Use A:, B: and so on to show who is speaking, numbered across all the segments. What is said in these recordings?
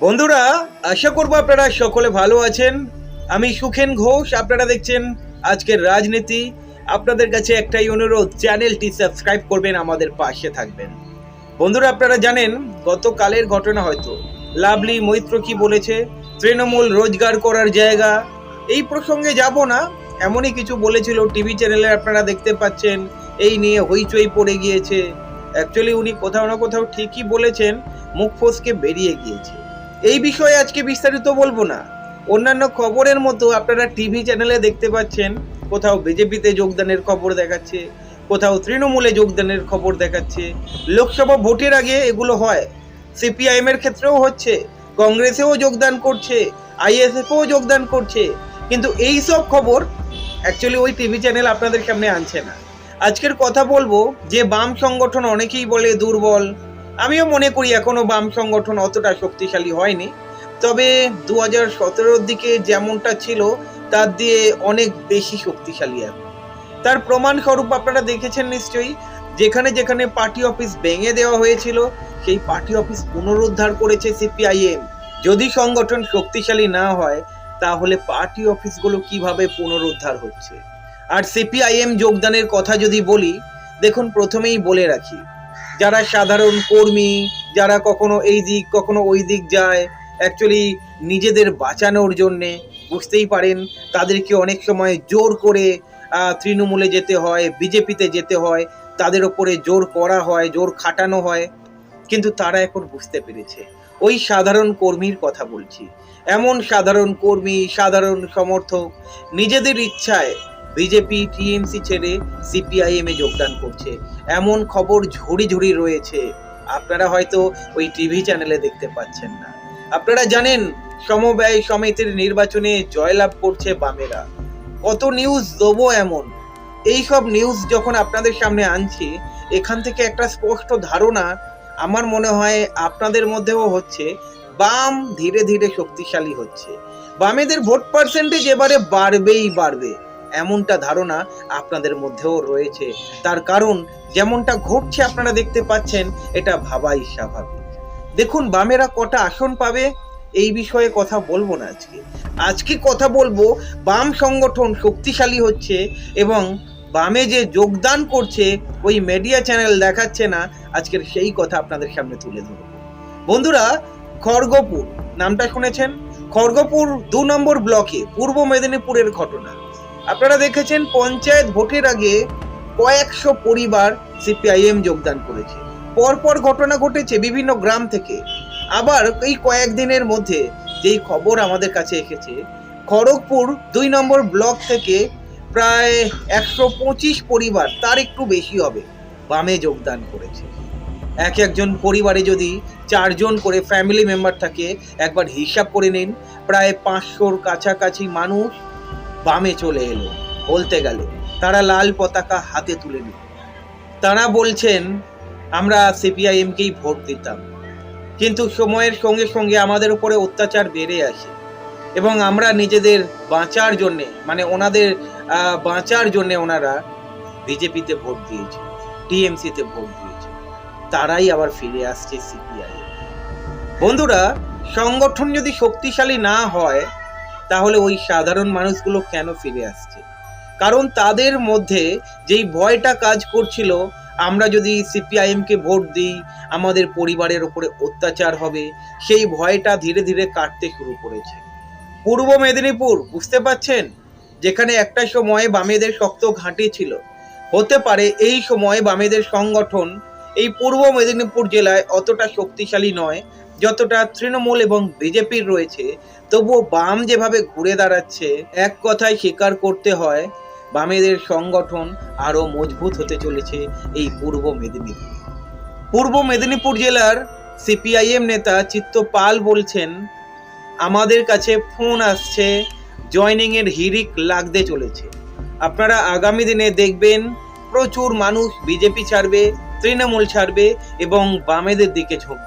A: বন্ধুরা, আশা করব আপনারা সকলে ভালো আছেন। আমি সুখেন ঘোষ, আপনারা দেখছেন আজকের রাজনীতি। আপনাদের কাছে একটাই অনুরোধ, চ্যানেলটি সাবস্ক্রাইব করবেন, আমাদের পাশে থাকবেন। বন্ধুরা, আপনারা জানেন, গতকালের ঘটনা হয়তো। লাভলি মৈত্র কি বলেছে, তৃণমূল রোজগার করার জায়গা। এই প্রসঙ্গে যাব না, এমনই কিছু বলেছিল টিভি চ্যানেলে আপনারা দেখতে পাচ্ছেন, এই নিয়ে হইচই পড়ে গিয়েছে। অ্যাকচুয়ালি উনি কোথাও না কোথাও ঠিকই বলেছেন, মুখ ফসকে বেরিয়ে গিয়েছে। এই বিষয়ে আজকে বিস্তারিত বলব না। অন্যান্য খবরের মতো আপনারা টিভি চ্যানেলে দেখতে পাচ্ছেন, কোথাও বিজেপিতে যোগদানের খবর দেখাচ্ছে, কোথাও তৃণমূলে যোগদানের খবর দেখাচ্ছে। লোকসভা ভোটের আগে এগুলো হয়। সিপিআইএম এর ক্ষেত্রেও হচ্ছে, কংগ্রেসেও যোগদান করছে, আইএসএফও যোগদান করছে। কিন্তু এই সব খবর অ্যাকচুয়ালি ওই টিভি চ্যানেল আপনাদের সামনে আনছে না। আজকের কথা বলব যে বাম সংগঠন অনেকেই বলে দুর্বল আমিও মনে করি এখনও বাম সংগঠন অতটা শক্তিশালী হয়নি। তবে দু হাজার সতেরোর দিকে যেমনটা ছিল, তার দিয়ে অনেক বেশি শক্তিশালী এখন। তার প্রমাণ স্বরূপ আপনারা দেখেছেন নিশ্চয়ই, যেখানে যেখানে পার্টি অফিস ভেঙে দেওয়া হয়েছিল, সেই পার্টি অফিস পুনরুদ্ধার করেছে সিপিআইএম। যদি সংগঠন শক্তিশালী না হয়, তাহলে পার্টি অফিসগুলো কীভাবে পুনরুদ্ধার হচ্ছে? আর সিপিআইএম যোগদানের কথা যদি বলি, দেখুন, প্রথমেই বলে রাখি যারা সাধারণ কর্মী, যারা কখনো এই দিক, কখনো ওই দিক যায় অ্যাকচুয়ালি নিজেদের বাঁচানোর জন্যে, বুঝতেই পারেন, তাদেরকে অনেক সময় জোর করে তৃণমূলে যেতে হয়, বিজেপিতে যেতে হয়, তাদের ওপরে জোর করা হয়, জোর খাটানো হয়, কিন্তু তারা এখন বুঝতে পেরেছে। ওই সাধারণ কর্মীর কথা বলছি। এমন সাধারণ কর্মী, সাধারণ সমর্থক, নিজেদের ইচ্ছায় বিজেপি টিএমসি ছেড়ে সিপিআইএম যোগদান করছে। এমন খবর ঝুড়ি ঝুড়ি রয়েছে। আপনারা হয়তো ওই টিভি চ্যানেলে দেখতে পাচ্ছেন না। আপনারা জানেন সমবায় সমিতির নির্বাচনে জয়লাভ করছে বামেরা। কত নিউজ দেবো এমন? এই সব নিউজ যখন আপনাদের সামনে আনছি, এখান থেকে একটা স্পষ্ট ধারণা আমার মনে হয় আপনাদের মধ্যেও হচ্ছে, বাম ধীরে ধীরে শক্তিশালী হচ্ছে। বামেদের ভোট পার্সেন্টেজ এবারে বাড়বেই বাড়বে। এমনটা ধারণা আপনাদের মধ্যেও রয়েছে। তার কারণ যেমনটা ঘটছে আপনারা দেখতে পাচ্ছেন, এটা ভাবাই স্বাভাবিক। দেখুন, বামেরা কটা আসন পাবে, এই বিষয়ে কথা বলব না আজকে। আজকে কথা বলব, বাম সংগঠন শক্তিশালী হচ্ছে এবং বামে যে যোগদান করছে, ওই মিডিয়া চ্যানেল দেখাচ্ছে না, আজকের সেই কথা আপনাদের সামনে তুলে ধরবো। বন্ধুরা, খড়গপুর, নামটা শুনেছেন? খড়গপুর দু নম্বর ব্লকে, পূর্ব মেদিনীপুরের ঘটনা। আপনারা দেখেছেন পঞ্চায়েত ভোটের আগে কয়েকশো পরিবার সিপিআইএম যোগদান করেছে। পরপর ঘটনা ঘটেছে বিভিন্ন গ্রাম থেকে। আবার এই কয়েকদিনের মধ্যে যেই খবর আমাদের কাছে এসেছে, খড়গপুর দুই নম্বর ব্লক থেকে প্রায় একশো পঁচিশ পরিবার, তার একটু বেশি হবে, বামে যোগদান করেছে। এক একজন পরিবারে যদি চারজন করে ফ্যামিলি মেম্বার থাকে, একবার হিসাব করে নিন, প্রায় পাঁচশোর কাছাকাছি মানুষ বামে চলে এলো, বলতে গেলে, তারা লাল পতাকা হাতে তুলে নিল। তারা বলছেন, আমরা সিপিআইএমকেই ভোট দিতাম। কিন্তু সময়ের সঙ্গে সঙ্গে আমাদের উপরে অত্যাচার বেড়ে আসে এবং আমরা নিজেদের বাঁচার জন্যে মানে ওনাদের বাঁচার জন্যে ওনারা বিজেপিতে ভোট দিয়েছে, টিএমসিতে ভোট দিয়েছে। তারাই আবার ফিরে আসছে সিপিআই বন্ধুরা, সংগঠন যদি শক্তিশালী না হয় তাহলে ওই সাধারণ মানুষগুলো কেন ফিরে আসছে? কারণ তাদের মধ্যে যেই ভয়টা কাজ করছিল, আমরা যদি সিপিআইএমকে ভোট দিই, আমাদের পরিবারের ওপরে অত্যাচার হবে, সেই ভয়টা ধীরে ধীরে কাটতে শুরু করেছে। পূর্ব মেদিনীপুর, বুঝতে পাচ্ছেন যেখানে একটা সময় বামেদের শক্ত ঘাঁটি ছিল। হতে পারে এই সময়ে বামেদের সংগঠন এই পূর্ব মেদিনীপুর জেলায় অতটা শক্তিশালী নয় যতটা তৃণমূল এবং বিজেপির রয়েছে, তবুও বাম যেভাবে ঘুরে দাঁড়াচ্ছে, এক কথায় স্বীকার করতে হয়, বামেদের সংগঠন আরও মজবুত হতে চলেছে এই পূর্ব মেদিনীপুর। পূর্ব মেদিনীপুর জেলার সিপিআইএম নেতা চিত্ত পাল বলছেন, আমাদের কাছে ফোন আসছে, জয়নিংয়ের হিরিক লাগতে চলেছে। আপনারা আগামী দিনে দেখবেন প্রচুর মানুষ বিজেপি ছাড়বে, তৃণমূল ছাড়বে এবং বামেদের দিকে ঝুঁকবে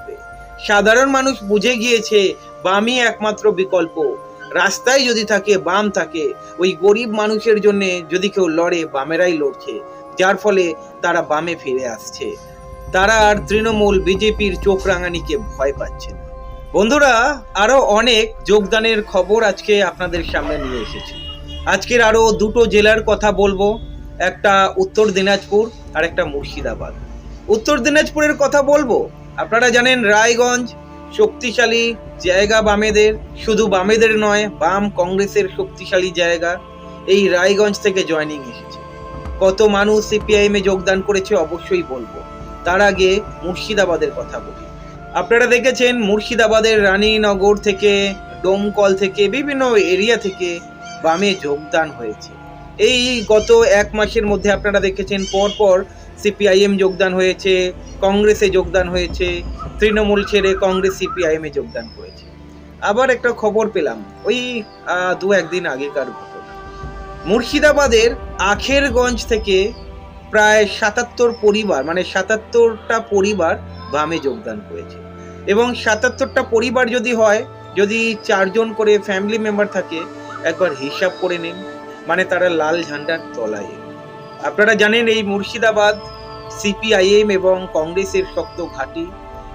A: সাধারণ মানুষ বুঝে গিয়েছে, বামই একমাত্র বিকল্প। রাস্তায় যদি থাকে, বাম থাকে। ওই গরিব মানুষের জন্য যদি কেউ লড়ে, বামেরাই লড়ছে। যার ফলে তারা বামে ফিরে আসছে। তারা আর তৃণমূল, বিজেপির চোখ রাঙানিকে ভয় পাচ্ছে না। বন্ধুরা, আরও অনেক যোগদানের খবর আজকে আপনাদের সামনে নিয়ে এসেছি। আজকের আরও দুটো জেলার কথা বলব। একটা উত্তর দিনাজপুর আর একটা মুর্শিদাবাদ। উত্তর দিনাজপুরের কথা বলব? আপনারা জানেন রায়গঞ্জ শক্তিশালী জায়গা বামেদের, শুধু বামেদের নয়, বাম কংগ্রেসের শক্তিশালী জায়গা। এই রায়গঞ্জ থেকে জয়নিং এসেছে। কত মানুষ সিপিআইএম যোগদান করেছে অবশ্যই বলব। তার আগে মুর্শিদাবাদের কথা বলি। আপনারা দেখেছেন মুর্শিদাবাদের রানীনগর থেকে, ডোমকল থেকে, বিভিন্ন এরিয়া থেকে বামে যোগদান হয়েছে। এই গত এক মাসের মধ্যে আপনারা দেখেছেন পরপর সিপিআইএম যোগদান হয়েছে, কংগ্রেসে যোগদান হয়েছে, তৃণমূল ছেড়ে কংগ্রেস সিপিআইএম যোগদান করেছে। আবার একটা খবর পেলাম, ওই দু একদিন আগেকার ঘটনা। মুর্শিদাবাদের আখেরগঞ্জ থেকে প্রায় সাতাত্তর পরিবার মানে সাতাত্তরটা পরিবার বামে যোগদান করেছে। এবং সাতাত্তরটা পরিবার যদি হয়, যদি চারজন করে ফ্যামিলি মেম্বার থাকে, একবার হিসাব করে নিন। মানে তারা লাল ঝান্ডার তলায়। আপনারা জানেন এই মুর্শিদাবাদ, সিপিআইএম এবং কংগ্রেসের শক্ত ঘাঁটি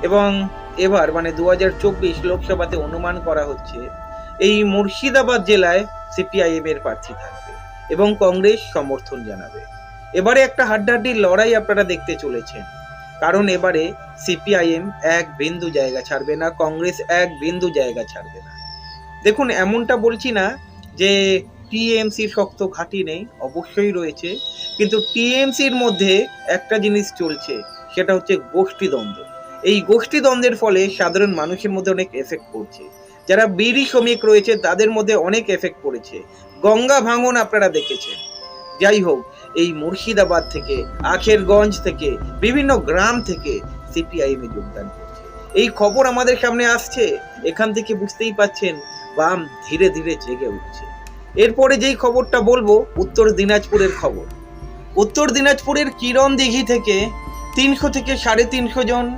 A: এবং এবার মানে দু হাজার চব্বিশ লোকসভাতে অনুমান করা হচ্ছে এই মুর্শিদাবাদ জেলায় সিপিআইএম এর প্রার্থী থাকবে এবং কংগ্রেস সমর্থন জানাবে। এবারে একটা হাড্ডাহাড্ডির লড়াই আপনারা দেখতে চলেছেন। কারণ এবারে সিপিআইএম এক বিন্দু জায়গা ছাড়বে না, কংগ্রেস এক বিন্দু জায়গা ছাড়বে না। দেখুন, এমনটা বলছি না যে টিএমসির শক্ত ঘাঁটি নেই, অবশ্যই রয়েছে। কিন্তু টিএমসির মধ্যে একটা জিনিস চলছে, সেটা হচ্ছে গোষ্ঠীদ্বন্দ্ব। এই গোষ্ঠীদ্বন্দ্বের ফলে সাধারণ মানুষের মধ্যে অনেক এফেক্ট পড়ছে। যারা বিড়ি শ্রমিক রয়েছে, তাদের মধ্যে অনেক এফেক্ট পড়েছে। গঙ্গা ভাঙন আপনারা দেখেছেন। যাই হোক, এই মুর্শিদাবাদ থেকে, আখেরগঞ্জ থেকে, বিভিন্ন গ্রাম থেকে সিপিআইএম যোগদান করছে। এই খবর আমাদের সামনে আসছে, এখান থেকে বুঝতেই পাচ্ছেন, বাম ধীরে ধীরে জেগে উঠছে। এরপরে যেই খবরটা বলব, উত্তর দিনাজপুরের খবর। উত্তর দিনাজপুরের কিরণ দিঘি থেকে তিনশো থেকে সাড়ে তিনশো জন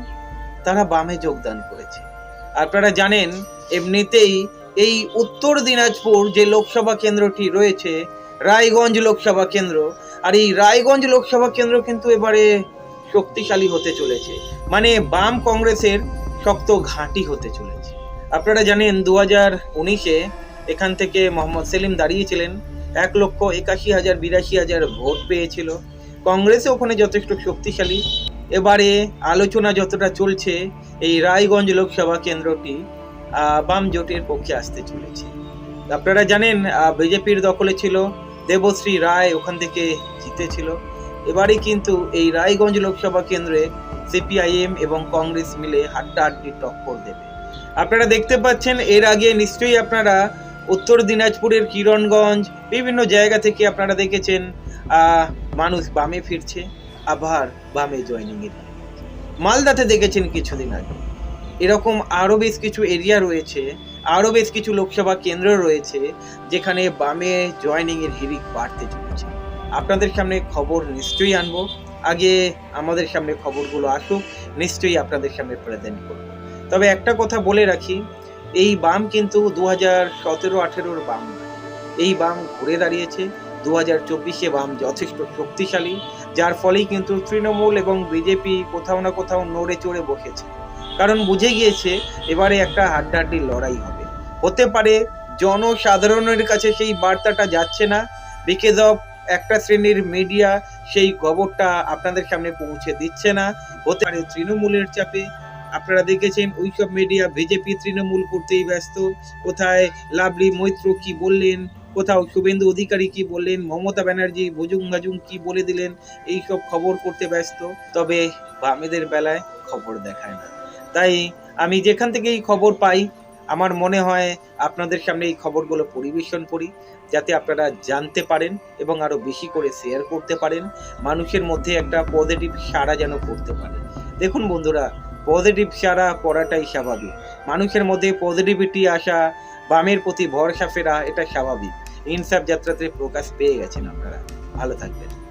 A: তারা বামে যোগদান করেছে। আপনারা জানেন, এমনিতেই এই উত্তর দিনাজপুর যে লোকসভা কেন্দ্রটি রয়েছে, রায়গঞ্জ লোকসভা কেন্দ্র, আর এই রায়গঞ্জ লোকসভা কেন্দ্র কিন্তু এবারে শক্তিশালী হতে চলেছে। মানে বাম কংগ্রেসের শক্ত ঘাঁটি হতে চলেছে। আপনারা জানেন দু হাজার উনিশে এখান থেকে মোহাম্মদ সেলিম দাঁড়িয়েছিলেন। এক লক্ষ একাশি হাজার, বিরাশি হাজার ভোট পেয়েছিল। কংগ্রেসে ওখানে যথেষ্ট শক্তিশালী। এবারে আলোচনা যতটা চলছে, এই রায়গঞ্জ লোকসভা কেন্দ্রটি বাম জোটের পক্ষে আসতে চলেছে। আপনারা জানেন বিজেপির দখলে ছিল, দেবশ্রী রায় ওখান থেকে জিতেছিল। এবারে কিন্তু এই রায়গঞ্জ লোকসভা কেন্দ্রে সিপিআইএম এবং কংগ্রেস মিলে হাড্ডাহাড্ডি টক্কর দেবে। আপনারা দেখতে পাচ্ছেন, এর আগে নিশ্চয়ই আপনারা উত্তর দিনাজপুরের কিরণগঞ্জ, বিভিন্ন জায়গা থেকে আপনারা দেখেছেন মানুষ বামে ফিরছে, আবার বামে জয়নিং এর মালদাতে দেখেছেন কিছুদিন আগে। এরকম আরও বেশ কিছু এরিয়া রয়েছে আরও বেশ কিছু লোকসভা কেন্দ্র রয়েছে, যেখানে বামে জয়নিং এর হিরিক বাড়তে চলেছে। আপনাদের সামনে খবর নিশ্চয়ই আনব। আগে আমাদের সামনে খবরগুলো আসুক, নিশ্চয়ই আপনাদের সামনে প্রেজেন্ট করব। তবে একটা কথা বলে রাখি এই বাম কিন্তু দু হাজার সতেরো, আঠেরোর বাম এই বাম ঘুরে দাঁড়িয়েছে দু হাজার চব্বিশে বাম যথেষ্ট শক্তিশালী, যার ফলেই কিন্তু তৃণমূল এবং বিজেপি কোথাও না কোথাও নড়ে চড়ে বসেছে। কারণ বুঝে গিয়েছে, এবারে একটা হাড্ডাহাড্ডি লড়াই হবে। হতে পারে জনসাধারণের কাছে সেই বার্তাটা যাচ্ছে না। বিকজ অফ একটা শ্রেণির মিডিয়া সেই খবরটা আপনাদের সামনে পৌঁছে দিচ্ছে না। হতে পারে তৃণমূলের চাপে আপনারা দেখেছেন ওইসব মিডিয়া বিজেপি তৃণমূল করতেই ব্যস্ত। কোথায় লাভলি মৈত্র কি বললেন? কোথাও শুভেন্দু অধিকারী কি বললেন? মমতা ব্যানার্জি, ভুজুং ভাজুং কি বলে দিলেন? এইসব খবর করতে ব্যস্ত। তবে বামেদের বেলায় খবর দেখায় না। তাই আমি যেখান থেকে এই খবর পাই, আমার মনে হয় আপনাদের সামনে এই খবরগুলো পরিবেশন করি, যাতে আপনারা জানতে পারেন এবং আরও বেশি করে শেয়ার করতে পারেন। মানুষের মধ্যে একটা পজিটিভ সাড়া যেন করতে পারে। দেখুন বন্ধুরা পজিটিভ সারা পড়াটাই স্বাভাবিক। মানুষের মধ্যে পজিটিভিটি আসা, বামের প্রতি ভরসা ফেরা, এটা স্বাভাবিক। ইনসাফ যাত্রাতে প্রকাশ পেয়ে গেছেন আপনারা। ভালো থাকবেন।